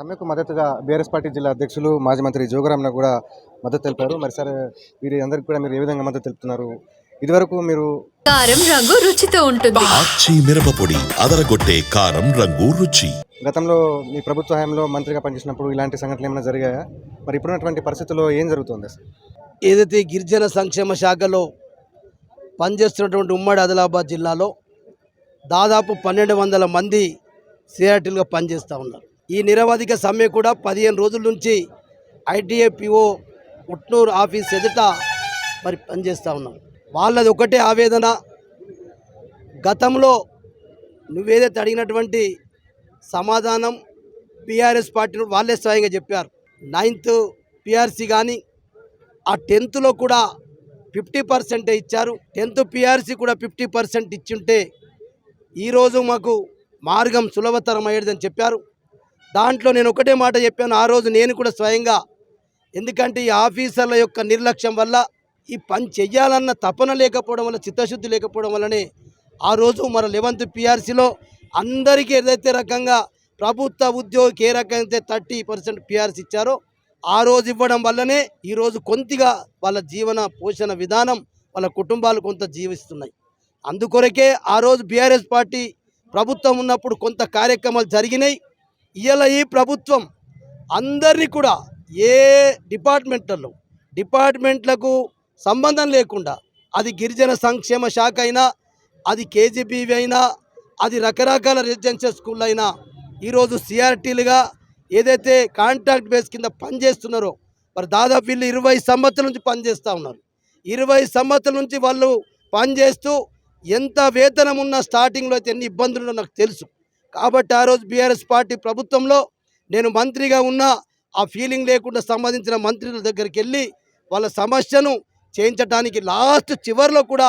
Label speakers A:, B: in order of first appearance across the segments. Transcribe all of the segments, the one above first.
A: సమ్మెకు మద్దతుగా BRS party జిల్లా అధ్యక్షులు మాజీ మంత్రి జోగరామ్న కూడా మద్దతు తెలిపారు. మరి సరే వీరి అందరికి కూడా మీరు ఏ విధంగా మద్దతు తెలుపుతున్నారు? ఇదివరకు మీరు
B: కారం రంగు రుచితో ఉంటుంది.
C: ఆచి మిరపపొడి అదరగొట్టే కారం రంగు రుచి.
A: గతంలో మీ ప్రభుత్వ హయాంలో మంత్రిగా పనిచేసినప్పుడు ఇలాంటి సంఘటనలు ఏమైనా జరిగాయా? మరి ఇప్పుడున్నటువంటి పరిస్థితుల్లో ఏం జరుగుతుంది అసలు
D: ఏదైతే గిరిజన సంక్షేమ శాఖలో పనిచేస్తున్నటువంటి ఉమ్మడి ఆదిలాబాద్ జిల్లాలో దాదాపు పన్నెండు వందల మంది సిఆర్టీలుగా పనిచేస్తూ ఉన్నారు. ఈ నిరవధిక సమ్మె కూడా పదిహేను రోజుల నుంచి ఐటీఏపిఓ ఉట్నూరు ఆఫీస్ ఎదుట మరి పనిచేస్తూ ఉన్నాం. వాళ్ళది ఒకటే ఆవేదన. గతంలో నువ్వేదైతే అడిగినటువంటి సమాధానం పిఆర్ఎస్ పార్టీ వాళ్ళే స్వయంగా చెప్పారు. నైన్త్ పిఆర్సీ కానీ ఆ టెన్త్లో కూడా ఫిఫ్టీ పర్సెంటే ఇచ్చారు. టెన్త్ పిఆర్సీ కూడా ఫిఫ్టీ పర్సెంట్ ఇచ్చుంటే ఈరోజు మాకు మార్గం సులభతరం అయ్యేదని చెప్పారు. దాంట్లో నేను ఒకటే మాట చెప్పాను ఆ రోజు నేను కూడా స్వయంగా. ఎందుకంటే ఈ ఆఫీసర్ల యొక్క నిర్లక్ష్యం వల్ల ఈ పని చెయ్యాలన్న తపన లేకపోవడం వల్ల చిత్తశుద్ధి లేకపోవడం వల్లనే ఆ రోజు మన లెవెంత్ పిఆర్సీలో అందరికీ ఏదైతే రకంగా ప్రభుత్వ ఉద్యోగికి ఏ రకమైతే థర్టీ పర్సెంట్ పిఆర్సీ ఇచ్చారో ఆ రోజు ఇవ్వడం వల్లనే ఈరోజు కొంతగా వాళ్ళ జీవన పోషణ విధానం వాళ్ళ కుటుంబాలు కొంత జీవిస్తున్నాయి. అందుకొరకే ఆ రోజు బీఆర్ఎస్ పార్టీ ప్రభుత్వం ఉన్నప్పుడు కొంత కార్యక్రమాలు జరిగినాయి. ఇవాళ ఈ ప్రభుత్వం అందరినీ కూడా ఏ డిపార్ట్మెంట్లలో డిపార్ట్మెంట్లకు సంబంధం లేకుండా అది గిరిజన సంక్షేమ శాఖ అయినా అది కేజీబీవీ అయినా అది రకరకాల రెసిడెన్షియల్ స్కూల్ అయినా ఈరోజు సిఆర్టీలుగా ఏదైతే కాంట్రాక్ట్ బేస్ కింద పనిచేస్తున్నారో మరి దాదాపు వీళ్ళు ఇరవై సంవత్సరాల నుంచి పనిచేస్తూ ఉన్నారు. ఇరవై సంవత్సరాల నుంచి వాళ్ళు పనిచేస్తూ ఎంత వేతనం ఉన్న స్టార్టింగ్లో అయితే ఎన్ని ఇబ్బందులు నాకు తెలుసు. కాబట్టి ఆ రోజు బీఆర్ఎస్ పార్టీ ప్రభుత్వంలో నేను మంత్రిగా ఉన్న ఆ ఫీలింగ్ లేకుండా సంబంధించిన మంత్రుల దగ్గరికి వెళ్ళి వాళ్ళ సమస్యను చేయించడానికి లాస్ట్ చివరిలో కూడా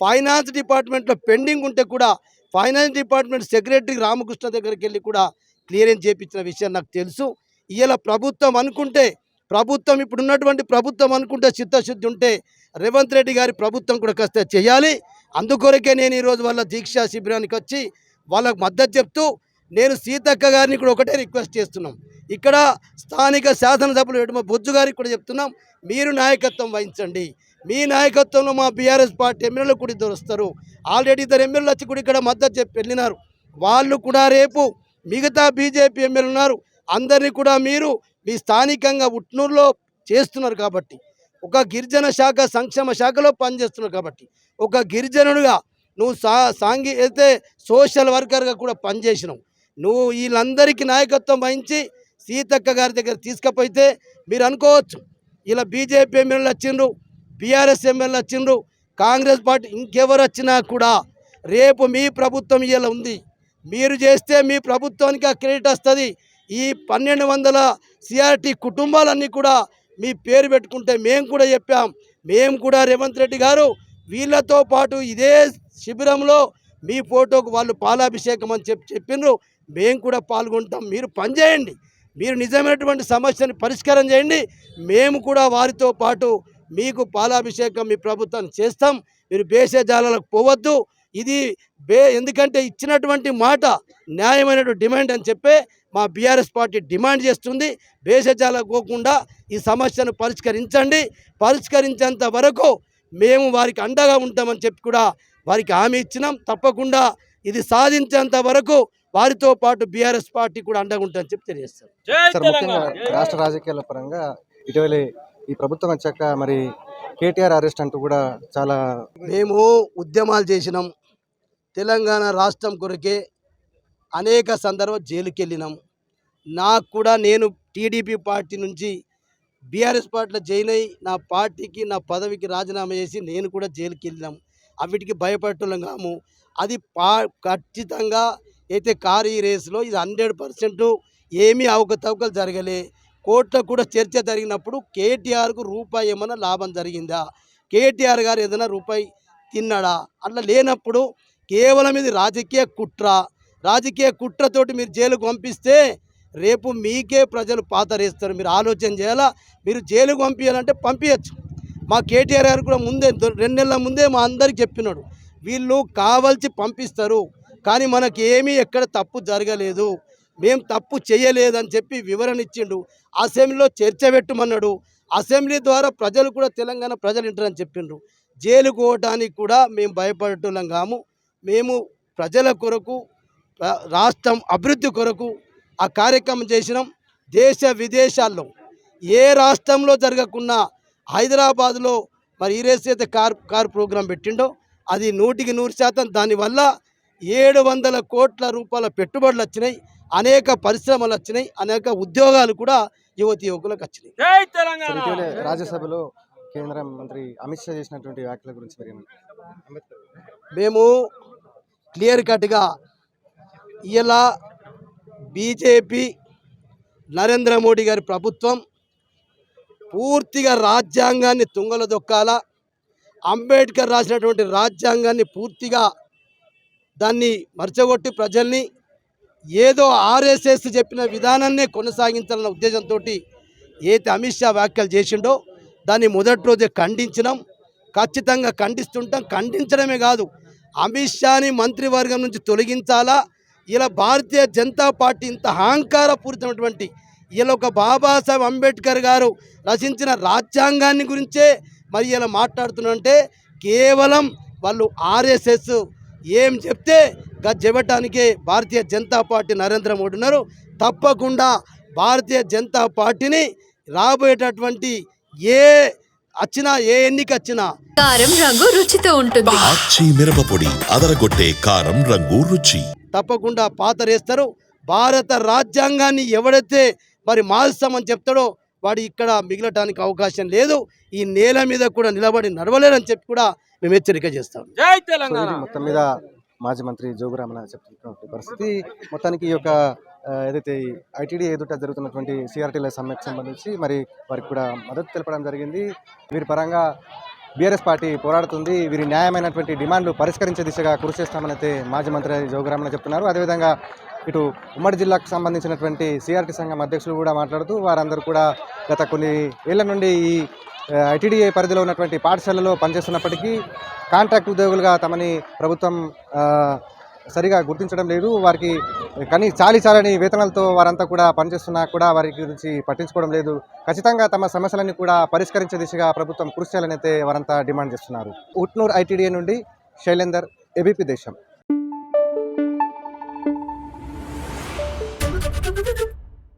D: ఫైనాన్స్ డిపార్ట్మెంట్లో పెండింగ్ ఉంటే కూడా ఫైనాన్స్ డిపార్ట్మెంట్ సెక్రటరీ రామకృష్ణ దగ్గరికి వెళ్ళి కూడా క్లియరెన్స్ చేయించిన విషయం నాకు తెలుసు. ఇవాళ ప్రభుత్వం అనుకుంటే ప్రభుత్వం ఇప్పుడు ఉన్నటువంటి ప్రభుత్వం అనుకుంటే చిత్తశుద్ధి ఉంటే రేవంత్ రెడ్డి గారి ప్రభుత్వం కూడా కాస్త చేయాలి. అందుకొరకే నేను ఈరోజు వాళ్ళ దీక్షా శిబిరానికి వచ్చి వాళ్ళకు మద్దతు చెప్తూ నేను సీతక్క గారిని కూడా ఒకటే రిక్వెస్ట్ చేస్తున్నాం. ఇక్కడ స్థానిక శాసనసభ్యులు ఎడమ బొజ్జు గారికి కూడా చెప్తున్నాం మీరు నాయకత్వం వహించండి. మీ నాయకత్వంలో మా బీఆర్ఎస్ పార్టీ ఎమ్మెల్యేలు కూడా ఇద్దరు వస్తారు. ఆల్రెడీ ఇద్దరు ఎమ్మెల్యేలు వచ్చి కూడా ఇక్కడ మద్దతు చెప్పి వెళ్ళినారు. వాళ్ళు కూడా రేపు మిగతా బీజేపీ ఎమ్మెల్యేలు ఉన్నారు. అందరినీ కూడా మీరు మీ స్థానికంగా ఉట్నూరులో చేస్తున్నారు కాబట్టి ఒక గిరిజన శాఖ సంక్షేమ శాఖలో పనిచేస్తున్నారు కాబట్టి ఒక గిరిజనుడుగా నువ్వు సా సాంఘి అయితే సోషల్ వర్కర్గా కూడా పనిచేసినావు నువ్వు వీళ్ళందరికీ నాయకత్వం వహించి సీతక్క గారి దగ్గర తీసుకపోతే మీరు అనుకోవచ్చు. ఇలా బీజేపీ ఎమ్మెల్యేలు వచ్చిండ్రు బీఆర్ఎస్ ఎమ్మెల్యేలు వచ్చిండ్రు కాంగ్రెస్ పార్టీ ఇంకెవరు వచ్చినా కూడా రేపు మీ ప్రభుత్వం ఇలా ఉంది. మీరు చేస్తే మీ ప్రభుత్వానికి ఆ క్రెడిట్ వస్తుంది. ఈ పన్నెండు వందల సిఆర్టీ కుటుంబాలన్నీ కూడా మీ పేరు పెట్టుకుంటే మేము కూడా చెప్పాం. మేము కూడా రేవంత్ రెడ్డి గారు వీళ్ళతో పాటు ఇదే శిబిరంలో మీ ఫోటోకు వాళ్ళు పాలాభిషేకం అని చెప్పి చెప్పిండ్రు మేము కూడా పాల్గొంటాం. మీరు పనిచేయండి మీరు నిజమైనటువంటి సమస్యని పరిష్కారం చేయండి. మేము కూడా వారితో పాటు మీకు పాలాభిషేకం మీ ప్రభుత్వాన్ని చేస్తాం. మీరు భేషజాలకు పోవద్దు. ఇది బే ఎందుకంటే ఇచ్చినటువంటి మాట న్యాయమైనటువంటి డిమాండ్ అని చెప్పే మా బీఆర్ఎస్ పార్టీ డిమాండ్ చేస్తుంది. బేషజాలకు పోకుండా ఈ సమస్యను పరిష్కరించండి. పరిష్కరించేంత వరకు మేము వారికి అండగా ఉంటామని చెప్పి కూడా వారికి హామీ ఇచ్చినాం. తప్పకుండా ఇది సాధించేంత వరకు వారితో పాటు బీఆర్ఎస్ పార్టీ కూడా అండగా ఉంటుందని చెప్పి తెలియజేస్తాం
A: సార్ ముఖ్యంగా రాష్ట్ర రాజకీయాల పరంగా ఇటీవల ఈ ప్రభుత్వం వచ్చాక మరి కేటీఆర్ అరెస్ట్ అంటూ కూడా చాలా
D: మేము ఉద్యమాలు చేసినాం. తెలంగాణ రాష్ట్రం కొరకే అనేక సందర్భం జైలుకి వెళ్ళినాం. నాకు కూడా నేను టీడీపీ పార్టీ నుంచి బీఆర్ఎస్ పార్టీలో జాయిన్ అయ్యి నా పార్టీకి నా పదవికి రాజీనామా చేసి నేను కూడా జైలుకి వెళ్ళినాం. అవిటికి భయపడటం కాము అది పా ఖచ్చితంగా అయితే కారు ఈ రేసులో ఇది హండ్రెడ్ పర్సెంట్ ఏమీ అవకతవకలు జరగలే. కోర్టులో కూడా చర్చ జరిగినప్పుడు కేటీఆర్కు రూపాయి ఏమైనా లాభం జరిగిందా? కేటీఆర్ గారు ఏదైనా రూపాయి తిన్నాడా? అట్లా లేనప్పుడు కేవలం ఇది రాజకీయ కుట్ర. రాజకీయ కుట్రతోటి మీరు జైలుకు పంపిస్తే రేపు మీకే ప్రజలు పాతరేస్తారు. మీరు ఆలోచన చేయాలా? మీరు జైలుకు పంపించాలంటే పంపించచ్చు మా కేటీఆర్ గారు కూడా ముందే రెండు నెలల ముందే మా అందరికి చెప్పినాడు. వీళ్ళు కావాల్సి పంపిస్తారు కానీ మనకి ఏమీ ఎక్కడ తప్పు జరగలేదు. మేము తప్పు చేయలేదని చెప్పి వివరణ ఇచ్చిండు. అసెంబ్లీలో చర్చ పెట్టమన్నాడు. అసెంబ్లీ ద్వారా ప్రజలు కూడా తెలంగాణ ప్రజలు వింటారని చెప్పిండ్రు. జైలు పోవడానికి కూడా మేము భయపడటం కాము. మేము ప్రజల కొరకు రాష్ట్రం అభివృద్ధి కొరకు ఆ కార్యక్రమం చేసినాం. దేశ విదేశాల్లో ఏ రాష్ట్రంలో జరగకున్నా హైదరాబాద్లో మరి ఈరేసైతే కార్ కార్ ప్రోగ్రాం పెట్టిండో అది నూటికి నూరు శాతం దానివల్ల ఏడు వందల కోట్ల రూపాయల పెట్టుబడులు వచ్చినాయి అనేక పరిశ్రమలు వచ్చినాయి అనేక ఉద్యోగాలు కూడా యువతి యువకులకు వచ్చినాయి.
A: రాజ్యసభలో కేంద్ర మంత్రి అమిత్ షా చేసినటువంటి వ్యాఖ్యల గురించి
D: మేము క్లియర్ కట్గా ఇలా బీజేపీ నరేంద్ర మోడీ గారి ప్రభుత్వం పూర్తిగా రాజ్యాంగాన్ని తుంగలు దొక్కాల అంబేద్కర్ రాసినటువంటి రాజ్యాంగాన్ని పూర్తిగా దాన్ని మరచగొట్టి ప్రజల్ని ఏదో ఆర్ఎస్ఎస్ చెప్పిన విధానాన్నే కొనసాగించాలన్న ఉద్దేశంతో ఏతే అమిత్ షా వ్యాఖ్యలు చేసిండో దాన్ని మొదటి రోజే ఖండించినాం. ఖచ్చితంగా ఖండిస్తుంటాం. ఖండించడమే కాదు అమిత్ షాని మంత్రివర్గం నుంచి తొలగించాలా? ఇలా భారతీయ జనతా పార్టీ ఇంత అహంకారపూరితమైనటువంటి ఇలా ఒక బాబాసాహెబ్ అంబేద్కర్ గారు రచించిన రాజ్యాంగాన్ని గురించే మరి ఇలా మాట్లాడుతున్నంటే కేవలం వాళ్ళు ఆర్ఎస్ఎస్ ఏం చెప్తే గజ్జెబటానికే భారతీయ జనతా పార్టీ నరేంద్ర మోడీ ఉన్నారు. తప్పకుండా భారతీయ జనతా పార్టీని రాబోయేటటువంటి ఏ వచ్చినా ఏ ఎన్నిక వచ్చినా
B: కారం రంగు రుచితో ఉంటుంది.
C: మిరపపొడి అదరగొట్టే కారం రంగు రుచి.
D: తప్పకుండా పాతరేస్తారు. భారత రాజ్యాంగాన్ని ఎవడైతే మరి మారుస్తామని చెప్తాడో వాడు ఇక్కడ మిగలటానికి అవకాశం లేదు. ఈ నేల మీద కూడా నిలబడి నడవలేరని చెప్పి కూడా మేము హెచ్చరిక చేస్తాం.
A: మొత్తం మీద మాజీ మంత్రి జోగురామన చెప్తున్నటువంటి పరిస్థితి. మొత్తానికి ఈ యొక్క ఏదైతే ఐటీడీ ఎదుట జరుగుతున్నటువంటి సిఆర్టీల సమ్మెకు సంబంధించి మరి వారికి కూడా మద్దతు తెలపడం జరిగింది. వీరి పరంగా బీఆర్ఎస్ పార్టీ పోరాడుతుంది. వీరి న్యాయమైనటువంటి డిమాండ్లు పరిష్కరించే దిశగా కృషి చేస్తామని అయితే మాజీ మంత్రి జోగురామన చెప్తున్నారు. అదేవిధంగా ఇటు ఉమ్మడి జిల్లాకు సంబంధించినటువంటి సిఆర్టీ సంఘం అధ్యక్షులు కూడా మాట్లాడుతూ వారందరూ కూడా గత కొన్ని ఏళ్ళ నుండి ఈ ఐటీడీఏ పరిధిలో ఉన్నటువంటి పాఠశాలలో పనిచేస్తున్నప్పటికీ కాంట్రాక్ట్ ఉద్యోగులుగా తమని ప్రభుత్వం సరిగా గుర్తించడం లేదు. వారికి కానీ చాలి చాలని వేతనాలతో వారంతా కూడా పనిచేస్తున్నా కూడా వారి గురించి పట్టించుకోవడం లేదు. ఖచ్చితంగా తమ సమస్యలన్నీ కూడా పరిష్కరించే దిశగా ప్రభుత్వం కృషి చేయాలని అయితే వారంతా డిమాండ్ చేస్తున్నారు. ఉట్నూరు ఐటీడీఏ నుండి శైలేందర్ ఏబీపీ దేశం.